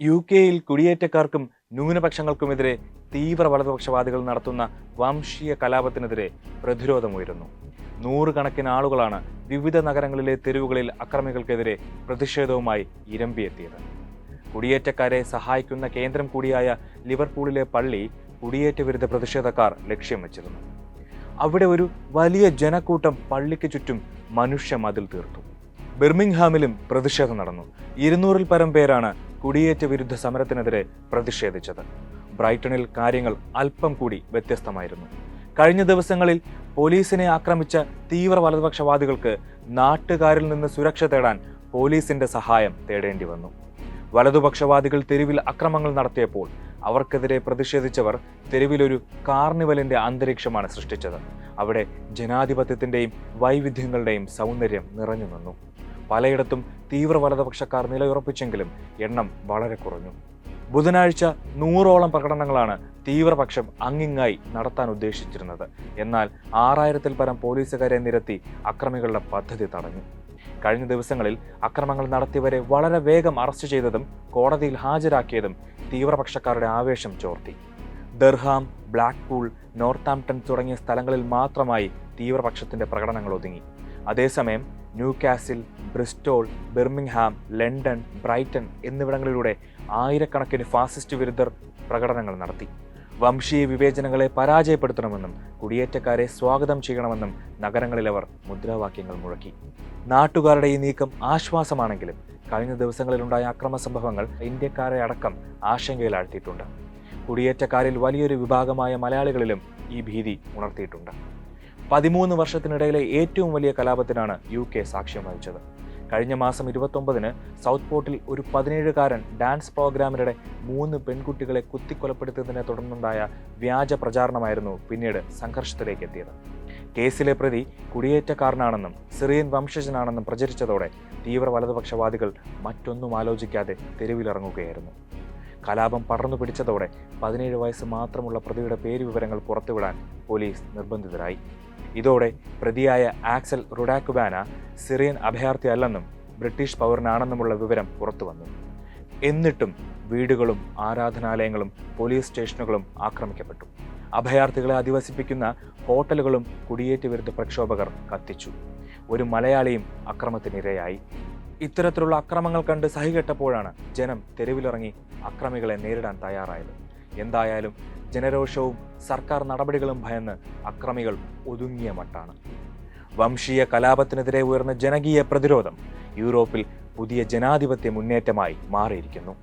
U കെയിൽ കുടിയേറ്റക്കാർക്കും ന്യൂനപക്ഷങ്ങൾക്കുമെതിരെ തീവ്ര വലതുപക്ഷവാദികൾ നടത്തുന്ന വംശീയ കലാപത്തിനെതിരെ പ്രതിരോധമുയരുന്നു നൂറുകണക്കിന് ആളുകളാണ് വിവിധ നഗരങ്ങളിലെ തെരുവുകളിൽ അക്രമികൾക്കെതിരെ പ്രതിഷേധവുമായി ഇരമ്പിയെത്തിയത്. കുടിയേറ്റക്കാരെ സഹായിക്കുന്ന കേന്ദ്രം കൂടിയായ ലിവർപൂളിലെ പള്ളി കുടിയേറ്റ വിരുദ്ധ പ്രതിഷേധക്കാർ ലക്ഷ്യം വച്ചിരുന്നു. അവിടെ ഒരു വലിയ ജനക്കൂട്ടം പള്ളിക്ക് ചുറ്റും മനുഷ്യ മതിൽ തീർത്തു. ബിർമിംഗ്ഹാമിലും പ്രതിഷേധം നടന്നു. ഇരുന്നൂറിൽ പരം പേരാണ് കുടിയേറ്റ വിരുദ്ധ സമരത്തിനെതിരെ പ്രതിഷേധിച്ചത്. ബ്രൈറ്റണിൽ കാര്യങ്ങൾ അല്പം കൂടി വ്യത്യസ്തമായിരുന്നു. കഴിഞ്ഞ ദിവസങ്ങളിൽ പോലീസിനെ ആക്രമിച്ച തീവ്ര വലതുപക്ഷവാദികൾക്ക് നാട്ടുകാരിൽ നിന്ന് സുരക്ഷ തേടാൻ പോലീസിന്റെ സഹായം തേടേണ്ടി വന്നു. വലതുപക്ഷവാദികൾ തെരുവിൽ അക്രമങ്ങൾ നടത്തിയപ്പോൾ അവർക്കെതിരെ പ്രതിഷേധിച്ചവർ തെരുവിലൊരു കാർണിവലിന്റെ അന്തരീക്ഷമാണ് സൃഷ്ടിച്ചത്. അവിടെ ജനാധിപത്യത്തിന്റെയും വൈവിധ്യങ്ങളുടെയും സൗന്ദര്യം നിറഞ്ഞു നിന്നു പലയിടത്തും തീവ്ര വലതുപക്ഷക്കാർ നിലയുറപ്പിച്ചെങ്കിലും എണ്ണം വളരെ കുറഞ്ഞു. ബുധനാഴ്ച നൂറോളം പ്രകടനങ്ങളാണ് തീവ്രപക്ഷം അങ്ങിങ്ങായി നടത്താൻ ഉദ്ദേശിച്ചിരുന്നത്. എന്നാൽ ആറായിരത്തിൽ പരം പോലീസുകാരെ നിരത്തി അക്രമികളുടെ പദ്ധതി തടഞ്ഞു. കഴിഞ്ഞ ദിവസങ്ങളിൽ അക്രമങ്ങൾ നടത്തിയവരെ വളരെ വേഗം അറസ്റ്റ് ചെയ്തതും കോടതിയിൽ ഹാജരാക്കിയതും തീവ്രപക്ഷക്കാരുടെ ആവേശം ചോർത്തി. ദർഹാം ബ്ലാക്ക്പൂൾ നോർത്താംപ്ടൺ തുടങ്ങിയ സ്ഥലങ്ങളിൽ മാത്രമായി തീവ്രപക്ഷത്തിന്റെ പ്രകടനങ്ങൾ ഒതുങ്ങി. അതേസമയം Newcastle Bristol Birmingham London Brighton എന്നിവിടങ്ങളിലൂടെ ആയിരക്കണക്കിന് ഫാസിസ്റ്റ് വിരുദ്ധർ പ്രകടനങ്ങൾ നടത്തി. വംശീയ വിവേചനങ്ങളെ പരാജയപ്പെടുത്തണമെന്നും കുടിയേറ്റക്കാരെ സ്വാഗതം ചെയ്യണമെന്നും നഗരങ്ങളിലവർ മുദ്രാവാക്യങ്ങൾ മുഴക്കി. നാട്ടുകാരുടെ ഈ നീക്കം ആശ്വാസമാണെങ്കിലും കഴിഞ്ഞ ദിവസങ്ങളിലുണ്ടായ അക്രമ സംഭവങ്ങൾ ഇന്ത്യക്കാരെ അടക്കം ആശങ്കയിലാഴ്ത്തിയിട്ടുണ്ട്. കുടിയേറ്റക്കാരിൽ വലിയൊരു വിഭാഗമായ മലയാളികളിലും ഈ ഭീതി ഉണർത്തിയിട്ടുണ്ട്. പതിമൂന്ന് വർഷത്തിനിടയിലെ ഏറ്റവും വലിയ കലാപത്തിനാണ് യു കെ സാക്ഷ്യം വഹിച്ചത്. കഴിഞ്ഞ മാസം ഇരുപത്തൊമ്പതിന് സൗത്ത് പോർട്ടിൽ ഒരു പതിനേഴുകാരൻ ഡാൻസ് പ്രോഗ്രാമിനിടെ മൂന്ന് പെൺകുട്ടികളെ കുത്തിക്കൊലപ്പെടുത്തിയതിനെ തുടർന്നുണ്ടായ വ്യാജ പ്രചാരണമായിരുന്നു പിന്നീട് സംഘർഷത്തിലേക്ക് എത്തിയത് കേസിലെ പ്രതി കുടിയേറ്റക്കാരനാണെന്നും സിറിയൻ വംശജനാണെന്നും പ്രചരിച്ചതോടെ തീവ്ര വലതുപക്ഷവാദികൾ മറ്റൊന്നും ആലോചിക്കാതെ തെരുവിലിറങ്ങുകയായിരുന്നു. കലാപം പടർന്നു പിടിച്ചതോടെ പതിനേഴ് വയസ്സ് മാത്രമുള്ള പ്രതിയുടെ പേര് വിവരങ്ങൾ പുറത്തുവിടാൻ പോലീസ് നിർബന്ധിതരായി. ഇതോടെ പ്രതിയായ ആക്സൽ റുഡാക്കുബാന സിറിയൻ അഭയാർത്ഥി അല്ലെന്നും ബ്രിട്ടീഷ് പൗരനാണെന്നുമുള്ള വിവരം പുറത്തുവന്നു. എന്നിട്ടും വീടുകളും ആരാധനാലയങ്ങളും പോലീസ് സ്റ്റേഷനുകളും ആക്രമിക്കപ്പെട്ടു. അഭയാർത്ഥികളെ അധിവസിപ്പിക്കുന്ന ഹോട്ടലുകളും കുടിയേറ്റ വിരുദ്ധ പ്രക്ഷോഭകർ കത്തിച്ചു. ഒരു മലയാളിയും അക്രമത്തിനിരയായി. ഇത്തരത്തിലുള്ള അക്രമങ്ങൾ കണ്ട് സഹികെട്ടപ്പോഴാണ് ജനം തെരുവിലിറങ്ങി അക്രമികളെ നേരിടാൻ തയ്യാറായത്. എന്തായാലും ജനരോഷവും സർക്കാർ നടപടികളും ഭയന്ന് അക്രമികൾ ഒതുങ്ങിയ മട്ടാണ്. വംശീയ കലാപത്തിനെതിരെ ഉയർന്ന ജനകീയ പ്രതിരോധം യൂറോപ്പിൽ പുതിയ ജനാധിപത്യ മുന്നേറ്റമായി മാറിയിരിക്കുന്നു.